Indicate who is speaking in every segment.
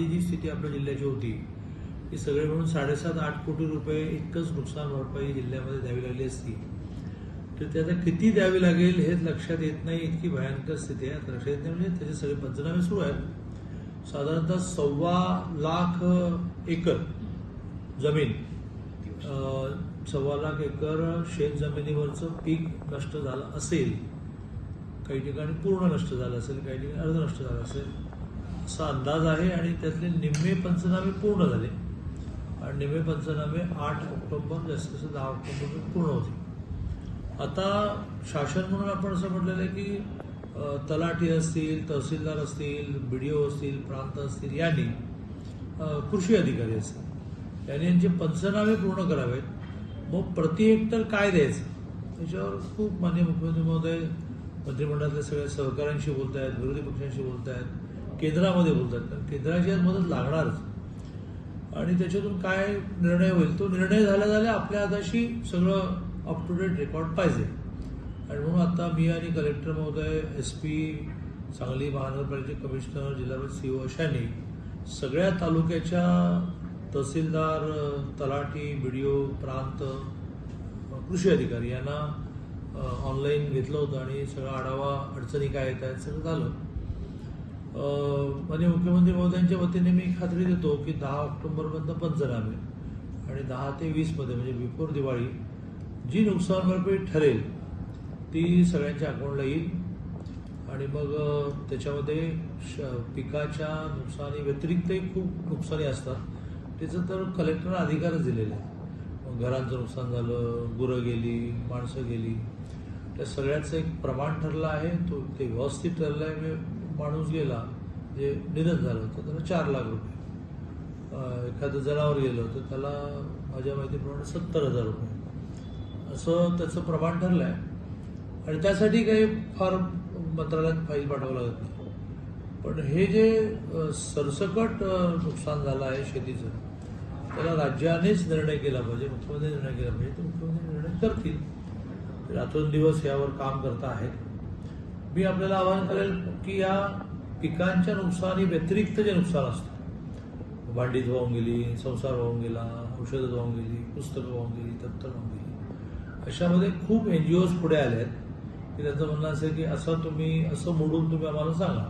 Speaker 1: ही जी स्थिती आपल्या जिल्ह्याची होती. ती सगळे मिळून साडेसात आठ कोटी रुपये इतकंच नुकसान भरपाई जिल्ह्यामध्ये द्यावी लागली असती. तर त्याचा किती द्यावी लागेल हेच लक्षात येत नाही. इतकी भयंकर स्थिती आहे. आता लक्षात येत नाही म्हणजे त्याचे सगळे पंचनामे सुरू आहेत. साधारणतः सव्वा लाख एकर जमीन सव्वा लाख एकर शेत जमिनीवरचं पीक नष्ट झालं असेल काही ठिकाणी पूर्ण नष्ट झालं असेल काही ठिकाणी अर्ध नष्ट झालं असेल असा अंदाज आहे आणि त्यातले निम्मे पंचनामे पूर्ण झाले. आणि निम्मे पंचनामे आठ ऑक्टोबर जास्तीत जास्त दहा ऑक्टोबर पूर्ण होते. आता शासन म्हणून आपण असं म्हटलेलं आहे की तलाठी असतील तहसीलदार असतील बी डी ओ असतील प्रांत असतील यांनी कृषी अधिकारी असतील यांनी यांचे पंचनामे पूर्ण करावेत. मग प्रति हेक्टर काय द्यायचं? त्याच्यावर खूप मान्य मुख्यमंत्री महोदय मंत्रिमंडळातल्या सगळ्या सहकाऱ्यांशी बोलत आहेत विरोधी पक्षांशी बोलत आहेत केंद्रामध्ये बोलतात कारण केंद्राची आज मदत लागणारच. आणि त्याच्यातून काय निर्णय होईल? तो निर्णय झाल्या झाल्या आपल्या हाताशी सगळं अप टू डेट रेकॉर्ड पाहिजे. आणि म्हणून आता मी आणि कलेक्टर महोदय एस पी सांगली महानगरपालिकेचे कमिशनर जिल्हा सी ओ अशांनी सगळ्या तालुक्याच्या तहसीलदार तलाठी बी डी ओ प्रांत कृषी अधिकारी यांना ऑनलाईन घेतलं होतं आणि सगळा आढावा अडचणी काय येत आहेत सगळं झालं. माननीय मुख्यमंत्री महोदयांच्या वतीने मी खात्री देतो की दहा ऑक्टोबरपर्यंत पंचनामे आणि दहा ते वीसमध्ये म्हणजे बिफोर दिवाळी जी नुकसान भरपाई ठरेल ती सगळ्यांच्या अकाउंटला येईल. आणि मग त्याच्यामध्ये श पिकाच्या नुकसानी व्यतिरिक्तही खूप नुकसानी असतात. त्याचं तर कलेक्टर अधिकारच दिलेले आहे मग घरांचं नुकसान झालं गुरं गेली माणसं गेली. त्या सगळ्याचं एक प्रमाण ठरलं आहे तो ते व्यवस्थित ठरलं आहे मी माणूस गेला जे निधन झालं होतं त्याला चार लाख रुपये. एखादं जनावर गेलं तर त्याला माझ्या माहितीप्रमाणे सत्तर हजार रुपये. असं त्याचं प्रमाण ठरलं आहे आणि त्यासाठी काही फार मंत्रालयात फाईल पाठवावं लागत नाही. पण हे जे सरसकट नुकसान झालं आहे शेतीचं त्याला राज्यानेच निर्णय केला पाहिजे मुख्यमंत्री निर्णय केला पाहिजे तर मुख्यमंत्री निर्णय करतील. रात्रंदिवस यावर काम करता आहेत. मी आपल्याला आवाहन करेल की या पिकांच्या नुकसानी व्यतिरिक्त जे नुकसान असतं भांडीत वाहून गेली संसार वाहून गेला औषधं वाहून गेली पुस्तकं वाहून गेली दप्तर वाहून गेली अशामध्ये खूप एन जी ओज पुढे आले आहेत. की त्यांचं म्हणणं असेल की असं तुम्ही असं मोडून तुम्ही आम्हाला सांगा.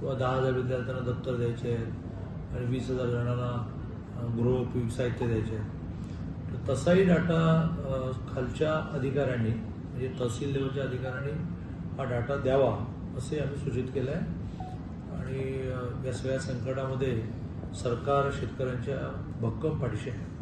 Speaker 1: किंवा दहा हजार विद्यार्थ्यांना दप्तर द्यायचे आहेत आणि वीस हजार जणांना गृहोपयोग साहित्य द्यायचे आहे तर तसाही डाटा खालच्या अधिकाऱ्यांनी म्हणजे तहसील लेवलच्या अधिकाऱ्यांनी हा डाटा द्यावा असे आम्ही सूचित केलं आहे आणि या सगळ्या संकटामध्ये सरकार शेतकऱ्यांच्या भक्कम पाठीशी आहे.